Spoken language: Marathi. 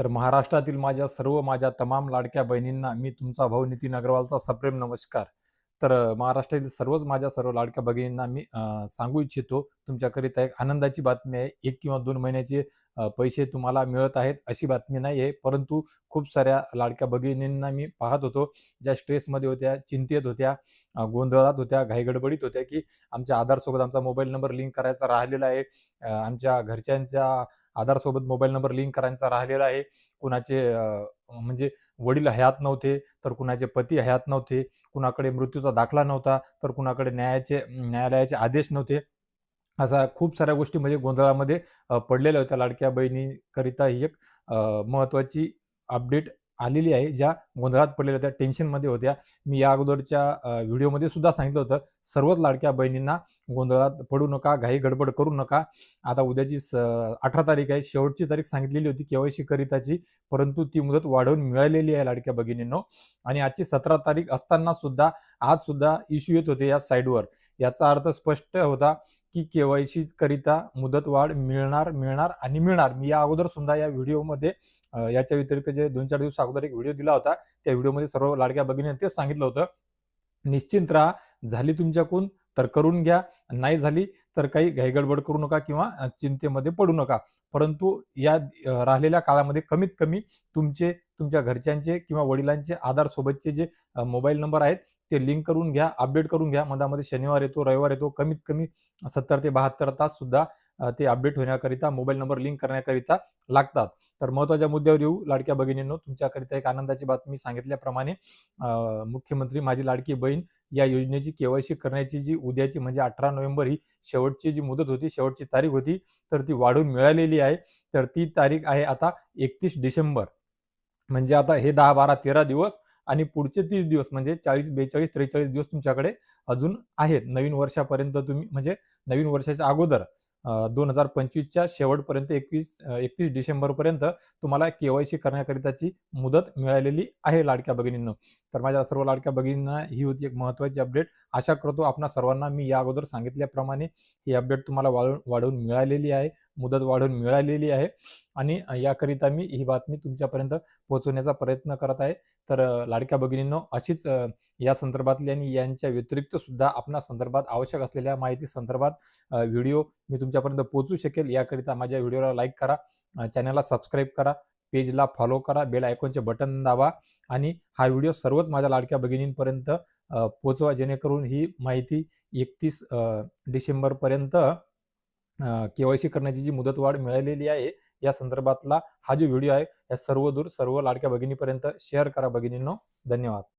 तर महाराष्ट्रातील माझ्या सर्व माझ्या तमाम लाडक्या बहिणींना मी तुमचा भाऊ नितीन अग्रवालचा सप्रेम नमस्कार. तर महाराष्ट्रातील सर्वच माझ्या सर्व लाडक्या भगिनींना मी सांगू इच्छितो तुमच्याकरिता एक आनंदाची बातमी आहे. एक किंवा दोन महिन्याचे पैसे तुम्हाला मिळत आहेत अशी बातमी नाही आहे. परंतु खूप साऱ्या लाडक्या भगिनींना मी पाहत होतो ज्या स्ट्रेसमध्ये होत्या चिंतेत होत्या गोंधळात होत्या घाईगडबडीत होत्या की आमच्या आधारसोबत आमचा मोबाईल नंबर लिंक करायचा राहिलेला आहे. आमच्या घरच्यांच्या आधारसोबत मोबाईल नंबर लिंक करायचा राहिलेला आहे. कुणाचे म्हणजे वडील हयात नव्हते तर कुणाचे पती हयात नव्हते कुणाकडे मृत्यूचा दाखला नव्हता तर कुणाकडे न्यायाचे न्यायालयाचे आदेश नव्हते. असा खूप साऱ्या गोष्टी म्हणजे गोंधळामध्ये पडलेल्या होत्या. लाडक्या बहिणीकरिता ही एक महत्त्वाची अपडेट आलेली आहे ज्या गोंधळात पडलेल्या होत्या टेन्शनमध्ये होत्या. मी या अगोदरच्या व्हिडिओमध्ये सुद्धा सांगितलं होतं सर्वच लाडक्या बहिणींना गोंधळात पडू नका घाई गडबड करू नका. आता उद्याची स अठरा तारीख आहे शेवटची तारीख सांगितलेली होती केवायसी करिताची परंतु ती मुदत वाढवून मिळालेली आहे लाडक्या भगिनींनो आणि आजची सतरा तारीख असताना सुद्धा आज सुद्धा इश्यू येत होते या साईडवर याचा अर्थ स्पष्ट होता की केवायसी करिता मुदत वाढ मिळणार मिळणार आणि मिळणार. मी या अगोदर सुद्धा या व्हिडिओमध्ये याच्या व्यतिरिक्त जे दोन चार दिवस अगोदर एक व्हिडिओ दिला होता त्या व्हिडिओमध्ये सर्व लाडक्या भगिनी तेच सांगितलं होतं. निश्चिंत राहा झाली तुमच्याकडून तर करून घ्या नाही झाली तर काही घाईगडबड करू नका किंवा चिंतेमध्ये पडू नका. परंतु या राहिलेल्या काळामध्ये कमीत कमी तुमचे तुमच्या घरच्यांचे किंवा वडिलांचे आधार सोबतचे जे मोबाईल नंबर आहेत ते लिंक करून घ्या अपडेट करून घ्या. मधामध्ये शनिवार येतो रविवार येतो कमीत कमी सत्तर ते बहात्तर तास सुद्धा ते अपडेट होण्याकरिता मोबाईल नंबर लिंक करण्याकरिता लागतात. तर महत्त्वाच्या मुद्द्यावर येऊ लाडक्या भगिनींनो तुमच्याकरिता एक आनंदाची बातमी सांगितल्याप्रमाणे मुख्यमंत्री माझी लाडकी बहीण या योजनेची केवायसी करण्याची जी उद्याची म्हणजे अठरा नोव्हेंबर ही शेवटची जी मुदत होती शेवटची तारीख होती तर ती वाढवून मिळालेली आहे. तर ती तारीख आहे आता एकतीस डिसेंबर. म्हणजे आता हे दहा बारा तेरा दिवस आणि पुढचे तीस दिवस म्हणजे चाळीस बेचाळीस त्रेचाळीस दिवस तुमच्याकडे अजून आहेत. नवीन वर्षापर्यंत तुम्ही म्हणजे नवीन वर्षाच्या अगोदर दोन हजार पंचवीसच्या शेवटपर्यंत एकवीस एकतीस डिसेंबरपर्यंत तुम्हाला केवायसी करण्याकरिताची मुदत मिळालेली आहे लाडक्या भगिनींना. तर माझ्या सर्व लाडक्या भगिनींना ही होती एक महत्त्वाची अपडेट आशा करतो आपणा सर्वांना मी या अगोदर सांगितल्याप्रमाणे ही अपडेट तुम्हाला वाढवून वाढवून मिळालेली आहे. मुदत वाढवून मिळालेली आहे. आणि याकरिता मी ही बातमी तुमच्यापर्यंत पोहोचवण्याचा प्रयत्न करत आहे. तर लाडक्या भगिनींनो अशीच या संदर्भातली आणि यांच्या व्यतिरिक्त सुद्धा आपणा संदर्भात आवश्यक असलेल्या माहिती संदर्भात व्हिडिओ मी तुमच्यापर्यंत पोहोचू शकेल. याकरिता माझ्या व्हिडिओला लाईक करा चॅनलला सबस्क्राईब करा पेजला फॉलो करा बेल आयकॉनचे बटन दाबा आणि हा व्हिडिओ सर्वच माझ्या लाडक्या भगिनींपर्यंत पोचवा जेणेकरून ही माहिती एकतीस डिसेंबरपर्यंत केवायसी करण्याची जी मुदतवाढ मिळालेली आहे या संदर्भातला हा जो व्हिडिओ आहे या सर्व दूर सर्व लाडक्या भगिनीपर्यंत शेअर करा भगिनींनो. धन्यवाद.